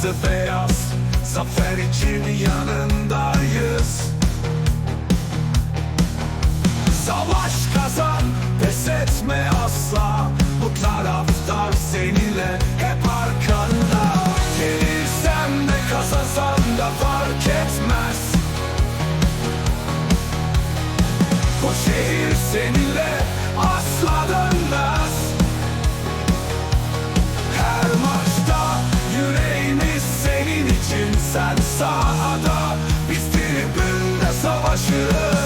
kırmızı beyaz Zafer için yanındayız. Savaş kazan pes etme asla. Bu taraftar seninle hep arkanda. Yenilsen de kazansan da fark etmez. Bu şehir seninle sahada Biz tribünde savaşırız.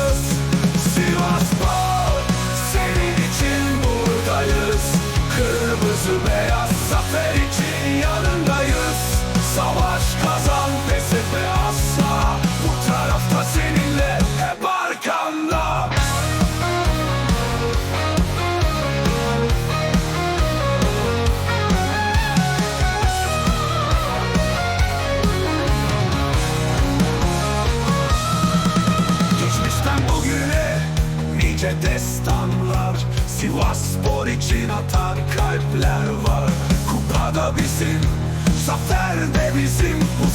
nice destanlar Sivas spor için atan kalpler var. Kupada bizim, zafer de bizim. Bu